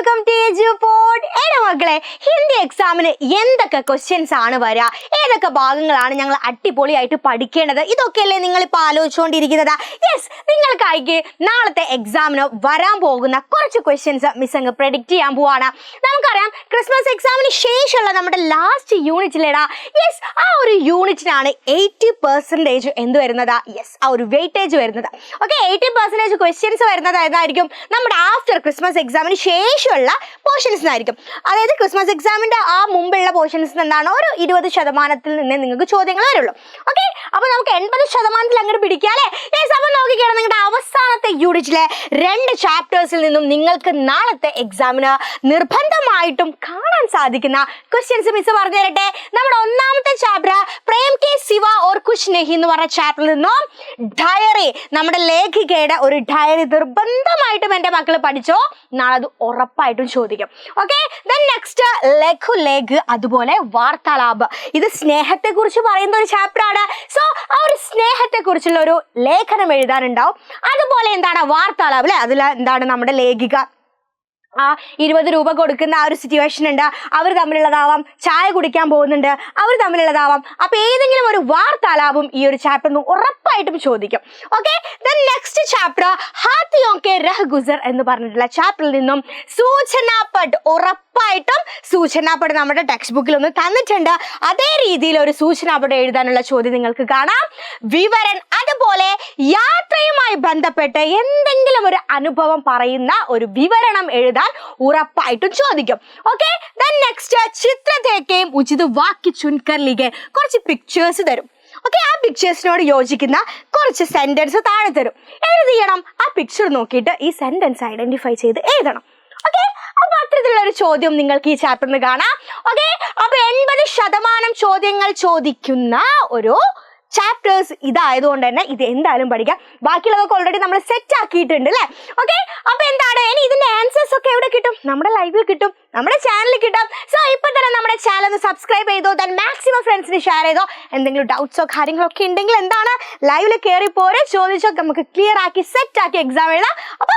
Welcome to എജു pod ഏടാ മക്കളെ ഹിന്ദി എക്സാമിന് എന്തൊക്കെ ക്വസ്റ്റ്യൻസ് ആണ് വരിക ഏതൊക്കെ ഭാഗങ്ങളാണ് ഞങ്ങൾ അടിപൊളിയായിട്ട് പഠിക്കേണ്ടത്? ഇതൊക്കെയല്ലേ നിങ്ങൾ ഇപ്പോൾ ആലോചിച്ചുകൊണ്ടിരിക്കുന്നത്. യെസ് നിങ്ങൾക്കായിക്ക് നാളത്തെ എക്സാമിന് വരാൻ പോകുന്ന കുറച്ച് ക്വസ്റ്റ്യൻസ് മിസ് അങ്ങ് പ്രഡിക്റ്റ് ചെയ്യാൻ പോവാണ്. നമുക്കറിയാം ക്രിസ്മസ് എക്സാമിന് ശേഷമുള്ള നമ്മുടെ ലാസ്റ്റ് യൂണിറ്റിലേടാ യെസ് ആ ഒരു യൂണിറ്റിനാണ് എയ്റ്റി പെർസെന്റേജ് എന്ത് വരുന്നത്? യെസ് ആ ഒരു വെയിറ്റേജ് വരുന്നത്. ഓക്കെ എയ്റ്റി പെർസെന്റേജ് ക്വസ്റ്റ്യൻസ് വരുന്നത് ഏതായിരിക്കും നമ്മുടെ ആഫ്റ്റർ ക്രിസ്മസ് എക്സാമിന് ശേഷമുള്ള പോർഷൻസിനായിരിക്കും അതായത് ക്രിസ്മസ് എക്സാമിന്റെ ആ മുമ്പുള്ള പോർഷൻസിൽ എന്താണ് ഒരു ഇരുപത് ശതമാനത്തിൽ നിന്ന് നിങ്ങൾക്ക് ചോദ്യങ്ങൾ വരുള്ളൂ. ഓക്കെ അപ്പൊ നമുക്ക് എൺപത് ശതമാനത്തിൽ അങ്ങോട്ട് പിടിക്കാം അല്ലെ? യെസ് അപ്പോൾ നോക്കിക്കണം നിങ്ങളുടെ അവസാനത്തെ യൂണിറ്റിലെ രണ്ട് ചാപ്റ്റേഴ്സിൽ നിന്നും നിങ്ങൾക്ക് നാളത്തെ എക്സാമിന് നിർബന്ധമായിട്ടും കാണാൻ സാധിക്കുന്ന ക്വസ്റ്റ്യൻസ് മിസ് പറഞ്ഞു തരട്ടെ നമ്മുടെ ഒന്നാമത്തെ ചാപ്റ്റർ പ്രേം കെ ശിവ ഓർ കുഷ് നെഹി എന്ന് പറഞ്ഞ ചാപ്റ്ററിൽ നിന്നും ഡയറി നമ്മുടെ ലേഖികയുടെ ഒരു ഡയറി നിർബന്ധമായിട്ടും എന്റെ മക്കൾ പഠിച്ചോ? നാളെ അത് ഉറപ്പായിട്ടും ചോദിക്കും. ഓക്കെ ദെൻ നെക്സ്റ്റ് ലഘു ലേഖ് അതുപോലെ വാർത്താലാപ്. ഇത് സ്നേഹത്തെക്കുറിച്ച് പറയുന്ന ഒരു ചാപ്റ്റർ ആണ്. സോ ആ ഒരു സ്നേഹത്തെക്കുറിച്ചുള്ള ഒരു ലേഖനം എഴുതാനുണ്ടാവും. അതുപോലെ എന്താണ്? വാർത്താലാപ് അല്ലെ? അതിൽ എന്താണ് നമ്മുടെ ലേഖിക? ആ ഇരുപത് രൂപ കൊടുക്കുന്ന ആ ഒരു സിറ്റുവേഷൻ ഉണ്ട്. അവർ തമ്മിലുള്ളതാവാം. ചായ കുടിക്കാൻ പോകുന്നുണ്ട്. അവർ തമ്മിലുള്ളതാവാം. അപ്പൊ ഏതെങ്കിലും ഒരു വാർത്താലാപം ഈ ഒരു ചാപ്റ്റർ ഉറപ്പായിട്ടും ചോദിക്കും. ഓക്കെ ദെൻ നെക്സ്റ്റ് ചാപ്റ്റർ ഹാത്തിയോക്കെ ഗുസർ എന്ന് പറഞ്ഞിട്ടുള്ള ചാപ്റ്ററിൽ നിന്നും സൂചനാപട് ഉറപ്പായിട്ടും സൂചനാപട് നമ്മുടെ ടെക്സ്റ്റ് ബുക്കിൽ ഒന്ന് തന്നിട്ടുണ്ട്. അതേ രീതിയിൽ ഒരു സൂചനാപട് എഴുതാനുള്ള ചോദ്യം നിങ്ങൾക്ക് കാണാം. വിവരൻ അതുപോലെ യാത്രയുമായി ബന്ധപ്പെട്ട് എന്തെങ്കിലും ഒരു അനുഭവം പറയുന്ന ഒരു വിവരണം എഴുതാൻ ഉറപ്പായിട്ടും ചോദിക്കും. ഓക്കെ ദെൻ നെക്സ്റ്റ് ചിത്രത്തേക്കയും ഉചിത വാക്കി ചുൻകർലിക്ക് കുറച്ച് പിക്ചേഴ്സ് തരും. ഓക്കെ ആ പിക്ചേഴ്സിനോട് യോജിക്കുന്ന കുറച്ച് സെന്റൻസ് താഴെ തരും. എന്ത് ചെയ്യണം ആ പിക്ചർ നോക്കിയിട്ട് ഈ സെന്റൻസ് ഐഡന്റിഫൈ ചെയ്ത് എഴുതണം. ഓക്കെ അപ്പൊ അത്തരത്തിലുള്ള ഒരു ചോദ്യം നിങ്ങൾക്ക് ഈ ചാപ്റ്ററിൽ കാണാം. ഓക്കെ അപ്പൊ എൺപത് ശതമാനം ചോദ്യങ്ങൾ ചോദിക്കുന്ന ഒരു ചാപ്റ്റേഴ്സ് ഇതായതുകൊണ്ട് തന്നെ ഇത് എന്തായാലും പഠിക്കാം. ബാക്കിയുള്ളതൊക്കെ ഓൾറെഡി നമ്മൾ സെറ്റ് ആക്കിയിട്ടുണ്ട് അല്ലേ? ഓക്കെ അപ്പൊ എന്താണ്? ഇനി ഇതിന്റെ ആൻസേഴ്സ് ഒക്കെ എവിടെ കിട്ടും? നമ്മുടെ ലൈവിൽ കിട്ടും. നമ്മുടെ ചാനലിൽ കിട്ടും. സോ ഇപ്പൊ തന്നെ നമ്മുടെ ചാനൽ ഒന്ന് സബ്സ്ക്രൈബ് ചെയ്തോ ദൻ മാക്സിമം ഫ്രണ്ട്സിന് ഷെയർ ചെയ്തോ എന്തെങ്കിലും ഡൗട്ട്സോ കാര്യങ്ങളോ ഒക്കെ ഉണ്ടെങ്കിൽ എന്താണ്? ലൈവിൽ കയറി പോരെ ചോദിച്ചോ നമുക്ക് ക്ലിയർ ആക്കി സെറ്റ് ആക്കി എക്സാം എഴുതാം. അപ്പൊ